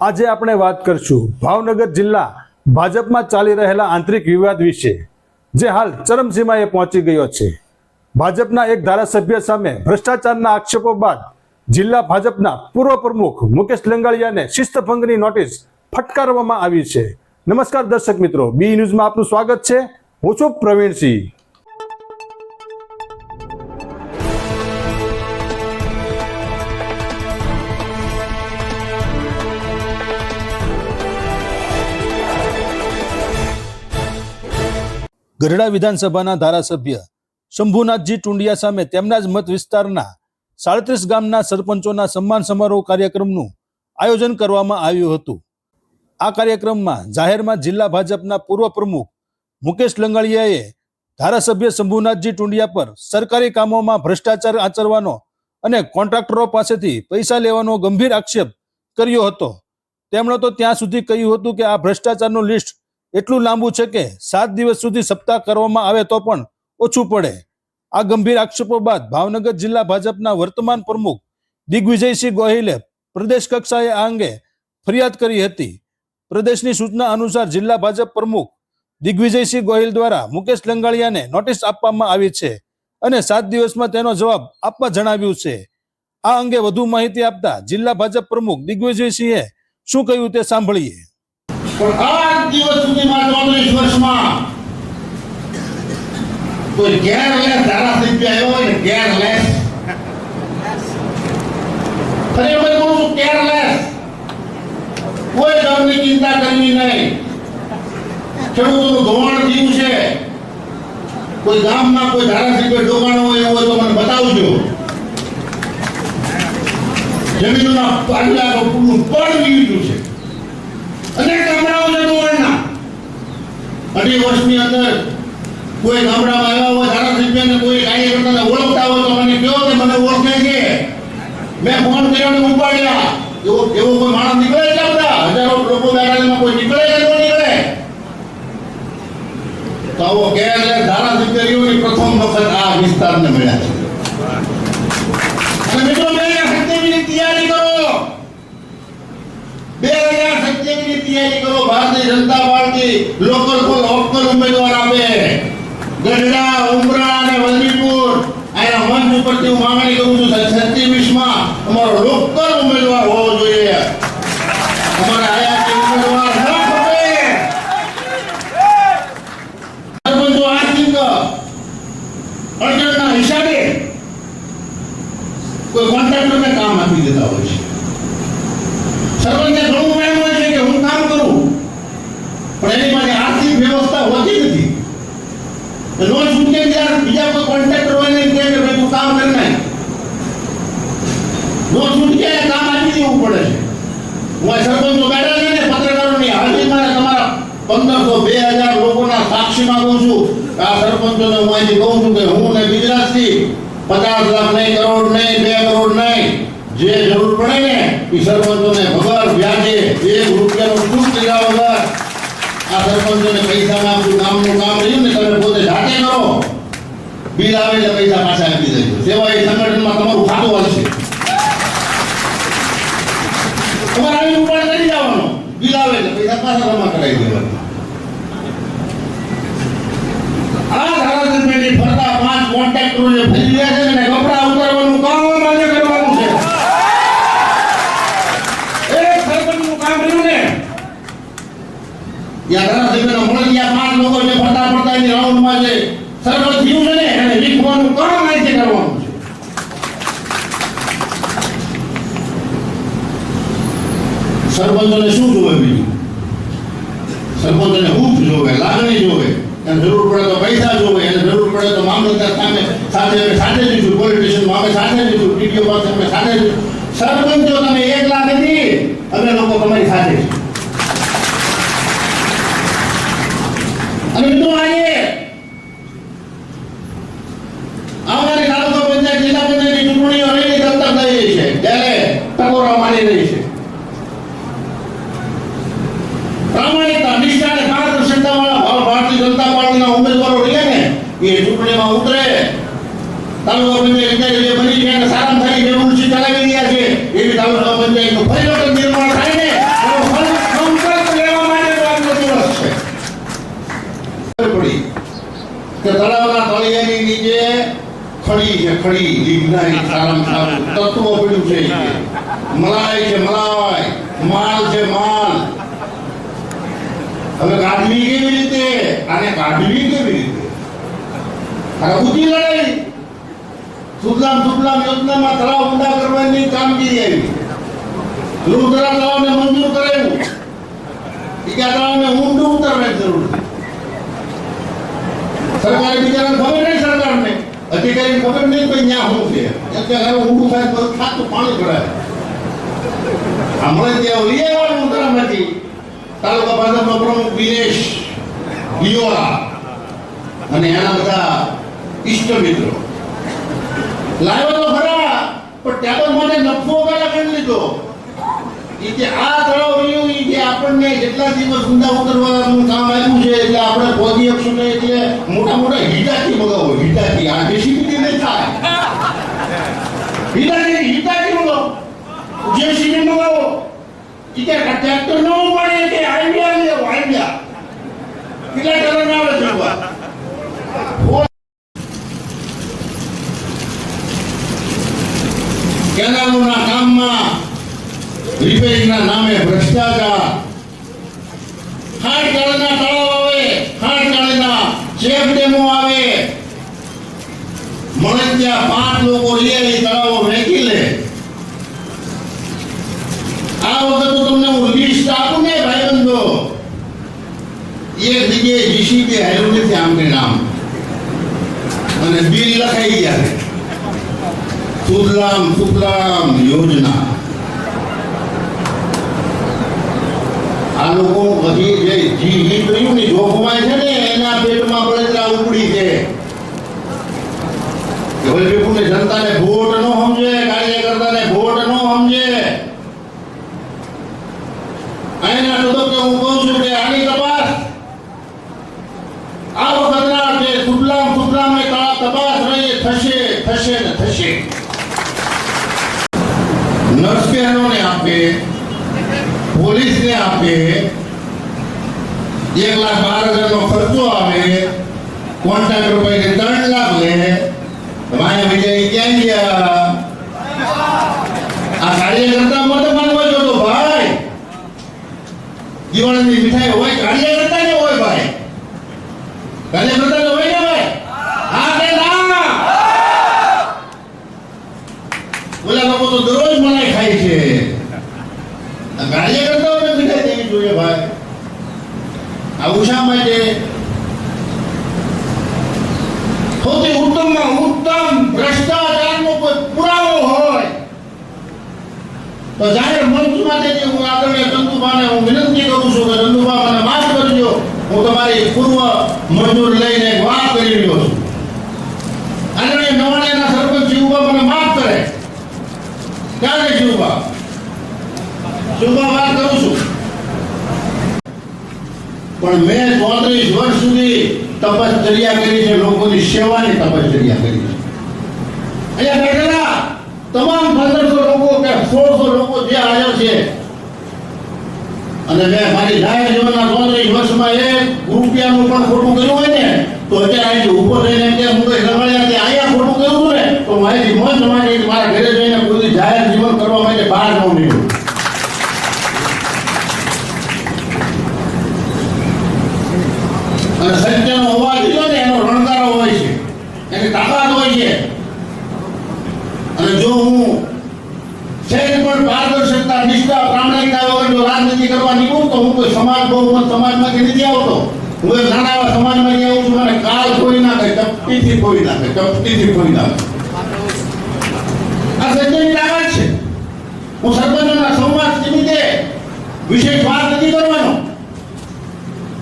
આજે આપણે વાત કરશું ભાવનગર જિલ્લા ભાજપમાં ચાલી રહેલા આંતરિક વિવાદ વિશે, જે હાલ ચરમસીમાએ પહોંચી ગયો છે. ભાજપના એક ધારાસભ્ય સામે ભ્રષ્ટાચારના આક્ષેપો બાદ જિલ્લા ભાજપના પૂર્વ પ્રમુખ મુકેશ લંગાળિયાને શિસ્તભંગની નોટિસ ફટકારવામાં આવી છે. નમસ્કાર દર્શક મિત્રો, બી ન્યૂઝમાં આપનું સ્વાગત છે. હું છું પ્રવીણસિંહ. ગઢડા વિધાનસભાના ધારાસભ્ય શંભુનાથજી ટુંડિયા સામે તેમના જ મત વિસ્તારના સાડત્રીસ ગામના સરપંચોના સન્માન સમારોહ કાર્યક્રમનું આયોજન કરવામાં આવ્યું હતું. આ કાર્યક્રમમાં જાહેરમાં જિલ્લા ભાજપના પૂર્વ પ્રમુખ મુકેશ લંગાળિયાએ ધારાસભ્ય શંભુનાથજી ટુંડિયા પર સરકારી કામોમાં ભ્રષ્ટાચાર આચરવાનો અને કોન્ટ્રાક્ટરો પાસેથી પૈસા લેવાનો ગંભીર આક્ષેપ કર્યો હતો. તેમણે તો ત્યાં સુધી કહ્યું હતું કે આ ભ્રષ્ટાચારનું લિસ્ટ એટલું લાંબુ છે કે સાત દિવસ સુધી સપ્તાહ કરવામાં આવે તો પણ ઓછું પડે. આ ગંભીર આક્ષેપો બાદ ભાવનગર જિલ્લા ભાજપના વર્તમાન પ્રમુખ દિગ્વિજયસિંહ ગોહિલે પ્રદેશ કક્ષાએ આ અંગે ફરિયાદ કરી હતી. પ્રદેશની સૂચના અનુસાર જિલ્લા ભાજપ પ્રમુખ દિગ્વિજયસિંહ ગોહિલ દ્વારા મુકેશ લંગાળિયાને નોટિસ આપવામાં આવી છે અને સાત દિવસમાં તેનો જવાબ આપવા જણાવ્યું છે. આ અંગે વધુ માહિતી આપતા જિલ્લા ભાજપ પ્રમુખ દિગ્વિજયસિંહે શું કહ્યું તે સાંભળીએ. પણ આજ દિવસ સુધીમાં ચોત્રીસ વર્ષમાં. કોઈ કેરલેસ ધારાસભ્ય આવ્યો હોય ને કેરલેસ ખરેખર કહું છું કેરલેસ કોઈ ધર્મની ચિંતા કરવી નહીં. ખેડૂતોનું ધોવાણ થયું છે. કોઈ ગામમાં કોઈ ધારાસભ્ય ડોકાણો હોય એવું હોય તો મને બતાવજો. જમીનોના પાંજરા પણ વીજ્યું છે. અનેક ગામડાઓ છે ધોવાણના અઢી વર્ષની અંદર કોઈ ગામડામાં આવ્યા હોય, ધારાસભ્યને કોઈ કાર્યકર્તાને ઓળખતા હોય તો મને કહો કે મને ઓળખે છે. મેં ફોન કર્યો ને ઉપાડ્યા. એવો એવો કોઈ માણસ નીકળે છે બધા હજારો લોકો બેઠા કોઈ નીકળે કે ન નીકળે? તો આવો કે ધારાસભ્ય રહ્યો ને પ્રથમ વખત આ વિસ્તારને મળ્યા છે અને મિત્રો બે હજાર સત્યાવીસની તૈયારી કરો બે હજાર સત્યાવીસની તૈયારી કરો Bharatiya Janata party local co local ઉમેદવાર આપે. ગઢડા, ઉમરા અને વલભીપુર. આના મંચ ઉપરથી હું માંગણી કરું છું સત્યાવીસમાં અમારો લોકલ ઉમેદવાર હોવો જોઈએ. અમારે આયાતી ઉમેદવાર ન ખપે. સરપંચો આર્થિક હિસાબે કોઈ કોન્ટ્રાક્ટરને કામ આપી દેતા હોય છે સરપંચને ઘણું એમ હોય છે કે હું કામ કરું પણ એની પાસે આર્થિક વ્યવસ્થા હોતી નથી તો લોન છૂટકે ત્યારે બીજા કોઈ કોન્ટ્રાક્ટર હોય ને કહે કે ભાઈ તું કામ કરી નાખ લોન છૂટકે કામ આપી દેવું પડે છે હું આ સરપંચો બેઠા છે ને પત્રકારોની હાજરીમાં ને તમારા પંદરસો બે હજાર લોકોના સાક્ષી માંગુ છું. આ સરપંચોને હું અહીંથી કહું છું કે હું ને ગુજરાતથી પચાસ લાખ નહીં, કરોડ નહીં, બે કરોડ નહીં, જે જરૂર પડે ને, એ સરપંચોને વગર વ્યાજે એક રૂપિયાનો શુલ્ક લીધા વગર આ સરપંચોને પૈસામાં આપણું ગામનું કામ રહ્યું ને, તમે પોતે જાતે કરો. બિલ આવે એટલે પૈસા પાછા આપી દેજો. સેવા એ સંગઠનમાં તમારું ખાતું હશે તમારે આવી રહ્યા છે ને. સરપંચ એને લીખવાનું કામ આજે કરવાનું છે જોવે બીજું સરપંચોને હૂફ જોવે લાગણી જોવે એને જરૂર પડે તો પૈસા જોવે એને જરૂર પડે તો મામલતદાર સામે સાથે અમે સાથે જઈશું પોલિટિશિયનમાં અમે સાથે જઈશું ટીડીઓ પાસે અમે સાથે જઈશું સરપંચો તમે એકલા નથી, અમે લોકો તમારી સાથે અને મિત્રો આજે આવનારી તાલુકા પંચાયત, જિલ્લા પંચાયતની ચૂંટણીઓ રહી દત્તક થઈ રહી છે ત્યારે ટકોરા મારી રહી છે. પ્રામાણિકતા, નિષ્ઠા અને પારદર્શિતા વાળા ભારતીય જનતા પાર્ટીના ઉમેદવારો રહ્યા ને, એ ચૂંટણીમાં ઉતરે તાલુકા પંચાયત કાર્યાલય બની ગયા અને સારામાં સારી રેવડુસી ચલાવી રહ્યા છે એવી તાલુકા પંચાયતનું પરિવર્તન નિર્માણ થાય ને તળાવના તળિયાની નીચે ખડી છે, ખડી જીભનારી સારામાં સારું તત્વો પડ્યું છે મલાય છે મલાય માલ છે માલ. હવે કાઢવી કેવી રીતે? આને કાઢવી કેવી રીતે? આ ઉચી લડાઈ? સુજલામ સુજલામ યોજનામાં તળાવ ઊંડા કરવાની કામગીરી આવી. લુણધરા તળાવને મંજૂર કરાયું બીજા તળાવને ઊંડું ઉતારવાની જરૂર છે. સરકારે બિચારાને ખબર નહીં સરકારને. અધિકારી ખબર નહીં ભાઈ ન્યા શું છે. કે હવે ઊંડું થાય તો ખાતું પાણી ભરાય. હમણાં ત્યાં લઈ આવ્યા ઊંધરામાંથી તાલુકા ભાજપના પ્રમુખ દિનેશ દિયોરા અને એના બધા ઇષ્ટ મિત્રો લાવ્યો તો ખરા, પણ ટેબલ માટે નફો પેલા કરી લીધો? કે આ તળાવ રહ્યું કે આપણને જેટલા દિવસ ઊંડા ઉતરવાનું કામ આવ્યું છે, એટલે આપણે પહોંચી શકશું નહીં એટલે મોટા મોટા હિટાચી મગાવો હિટાચી આ જેસીબી નહીં થાય. હિટાચી હિટાચી મગાવો. જેસીબી મગાવો. ઈ કે ટ્રેક્ટર ન પડે કે આઈડિયા કેટલા ટન આવે છે ઊભા? કેનાલોના કામમાં રિપેરિંગના નામે ભ્રષ્ટાચાર ખાણકાળના તળાવ આવે ખાણકાળના ચેક ડેમો આવે મળે ત્યાં પાંચ લોકો લે એ તળાવો વેચી લે આ વખત તો તમને હું લિસ્ટ આપું ને ભાઈબંધો એક જગ્યાએ જીસીબી હાલ્યું નથી આમ કે નામ અને બિલ લખાઈ ગયા છે સુજલામ યોજના આ લોકો બધી જે જી ગયું ને જોખમાય છે ને એના પેટમાં બળતરા ઉપડી છે કે હવે પેપુને જનતાને વોટ નો સમજે કાર્યકર્તાને વોટ નો સમજે અહીંના તબક્કે હું કહું છું કે આની તપાસ આ વખતના જે સુફલામ સુફલામ ને કા- તપાસ રહી એ થશે થશે ને થશે બહેનોને આપે, પોલીસને આપે, એક લાખ બાર હજારનો ખર્ચો આવે, કોન્ટ્રાક્ટ રૂપિયા ત્રણ લાખ લે માયા વિજય ક્યાં ગયા? આ કાર્યકર્તા મત માનવા જો તો ભાઈ, દિવાળીની મીઠાઈ હોય કાર્યકર્તા ને હોય ભાઈ કાર્યકર્તા ને હોય ને ભાઈ હા કે ના ઓલા લોકો તો દરરોજ મલાઈ ખાય છે આ કાર્યકર્તાઓને મીઠાઈ દેવી જોઈએ ભાઈ આવું શા માટે સૌથી ઉત્તમમાં ઉત્તમ ભ્રષ્ટાચારનો કોઈ પુરાવો હોય તો જાહેર મંચમાંથી હું ચંદુભાને હું વિનંતી કરું છું કે ચંદુભા મને માફ કરજો. હું તમારી પૂર્વ મંજૂર લઈને વાત કરી રહ્યો છું. અને નવાણિયાના સરપંચ શિવભા મને માફ કરે. ક્યારે શિવભા શિવભા વાત કરું છું. પણ મેં ચોત્રીસ વર્ષ સુધી તપશ્ચર્યા કરી છે, લોકોની સેવાની તપશ્ચર્યા કરી છે. અહીંયા બેઠેલા તમામ પંદરસો લોકો કે સોળસો લોકો જે આવ્યા છે અને મેં મારી જાહેર જીવનના ચોત્રીસ વર્ષમાં એક રૂપિયાનું પણ ખોટું કર્યું હોય ને, તો અત્યારે અહીંથી ઉપર રહીને હું તો રમાડ્યા અહીંયા ખોટું કર્યું હતું ને, તો માહિતી મોજ માટે મારા ઘરે જઈને કોઈ જાહેર જીવન કરવા માટે બહાર ન નીકળું અને સત્યનો અવાજ રહ્યો ને એનો રણકારો હોય છે એની તાકાત હોય છે અને જો હું શહેર પણ પારદર્શકતા નિષ્ઠા પ્રામાણિકતા વગર જો કરવા નીકળું તો હું કોઈ સમાજ બહુમત સમાજમાંથી નથી આવતો. હું એક નાના એવા સમાજમાં આવું છું મને કાલ કોઈ નાખે ચપટીથી કોઈ નાખે ચપટીથી કોઈ નાખે આ સજ્જનની લાગણ છે. હું સરપંચોના સંવાદ નિમિત્તે વિશેષ વાત નથી કરવાનો.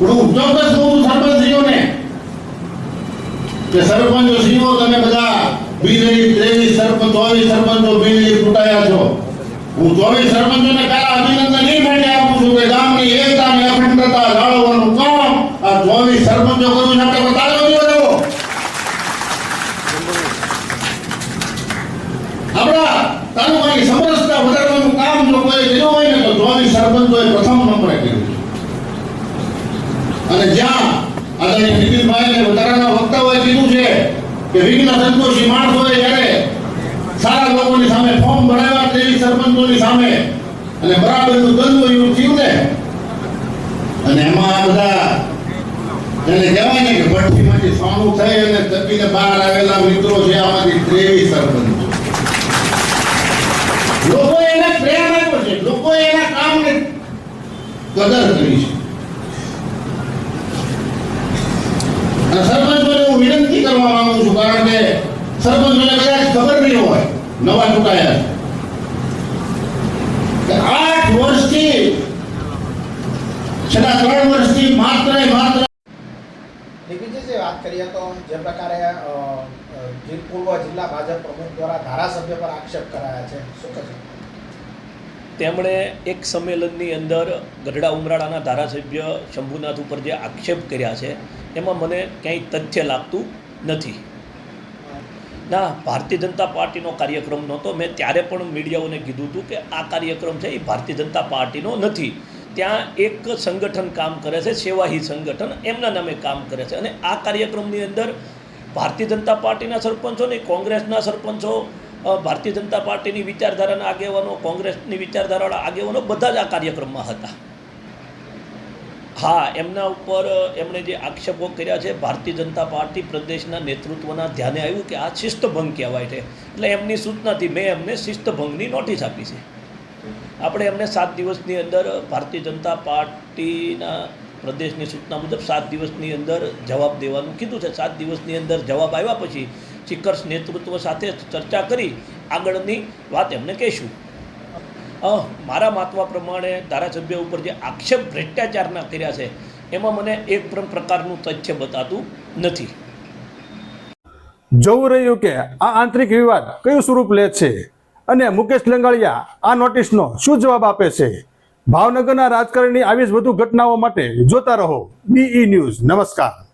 હું ચોક્કસ કહું સરપંચશ્રીઓને કે સરપંચો શ્રીઓ તમે બધા બિનહરીફ ત્રેવીસ સરપંચ, ચોવીસ સરપંચો બિનહરીફ ફૂટાયા છો. હું ચોવીસ સરપંચોને પહેલા અભિનંદન એ માટે આપું છું કે ગામની એકતા અખંડતા જાળવવાનું કામ આ ચોવીસ સરપંચો કર્યું છે આપણે તાળીઓ દેવો આપણા તાલુકાની સમરસતા વધારવાનું કામ જો કોઈ કર્યું હોય ને તો ચોવીસ સરપંચોએ પ્રથમ નંબરે કર્યું અને જ્યાં આદરણીય નીતિનભાઈને વધારાના વક્તાઓએ કીધું છે કે વિઘ્ન સંતોષી માણસોએ જ્યારે સારા લોકોની સામે ફોર્મ ભરાવ્યા તેવી સરપંચોની સામે. અને બરાબરનું દંડ એવું થયું ને અને એમાં બધા એને કહેવાય ને કે ભઠ્ઠીમાંથી સોનું થઈ અને તપીને બહાર આવેલા મિત્રો છે આમાંથી ત્રેવીસ સરપંચ. એને પ્રેમ આપ્યો છે. લોકોએ એના કામને કદર કરી છે. અને સરપંચોને હું વિનંતી કરવા માંગુ છું, કારણ કે સરપંચોને કદાચ ખબર નહીં હોય, નવા ચૂંટાયા છે કે આઠ વર્ષથી છેલ્લા ત્રણ વર્ષથી માત્ર ને માત્ર દિગ્વિજયજી કરીએ તો જે પ્રકારે પૂર્વ જિલ્લા ભાજપ પ્રમુખ દ્વારા ધારાસભ્ય પર આક્ષેપ કરાયા છે. શું કહેશો તેમણે એક સંમેલનની અંદર ગઢડા ઉમરાળાના ધારાસભ્ય શંભુનાથ ઉપર જે આક્ષેપ કર્યા છે, એમાં મને ક્યાંય તથ્ય લાગતું નથી. ના, ભારતીય જનતા પાર્ટીનો કાર્યક્રમ નહોતો. મેં ત્યારે પણ મીડિયાઓને કીધું હતું કે આ કાર્યક્રમ છે એ ભારતીય જનતા પાર્ટીનો નથી. ત્યાં એક સંગઠન કામ કરે છે, સેવાહી સંગઠન. એમના નામે કામ કરે છે. અને આ કાર્યક્રમની અંદર ભારતીય જનતા પાર્ટીના સરપંચો નહીં કોંગ્રેસના સરપંચો ભારતીય જનતા પાર્ટીની વિચારધારાના આગેવાનો, કોંગ્રેસની વિચારધારાવાળા આગેવાનો બધા જ આ કાર્યક્રમમાં હતા. હા, એમના ઉપર એમણે જે આક્ષેપો કર્યા છે, ભારતીય જનતા પાર્ટી પ્રદેશના નેતૃત્વના ધ્યાને આવ્યું કે આ શિસ્તભંગ કહેવાય છે. એટલે એમની સૂચનાથી મેં એમને શિસ્તભંગની નોટિસ આપી છે. આપણે એમને સાત દિવસની અંદર ભારતીય જનતા પાર્ટીના પ્રદેશની સૂચના મુજબ સાત દિવસની અંદર જવાબ દેવાનું કીધું છે. સાત દિવસની અંદર જવાબ આવ્યા પછી ચિકર્સ નેતૃત્વ સાથે ચર્ચા કરી આગળની વાત એમને કહીશું. મારા માતવા પ્રમાણે ધારાસભ્ય ઉપર જે આક્ષેપ ભ્રષ્ટાચારના કર્યા છે, એમાં મને એક પણ પ્રકારનું તથ્ય બતાતું નથી. જોવું રહ્યું કે આ આંતરિક વિવાદ કયું સ્વરૂપ લે છે? અને મુકેશ લંગાળિયા, આ નોટિસનો શું જવાબ આપે છે? ભાવનગરના રાજકારણની આવી જ વધુ ઘટનાઓ માટે જોતા રહો. બીઈ ન્યૂઝ નમસ્કાર.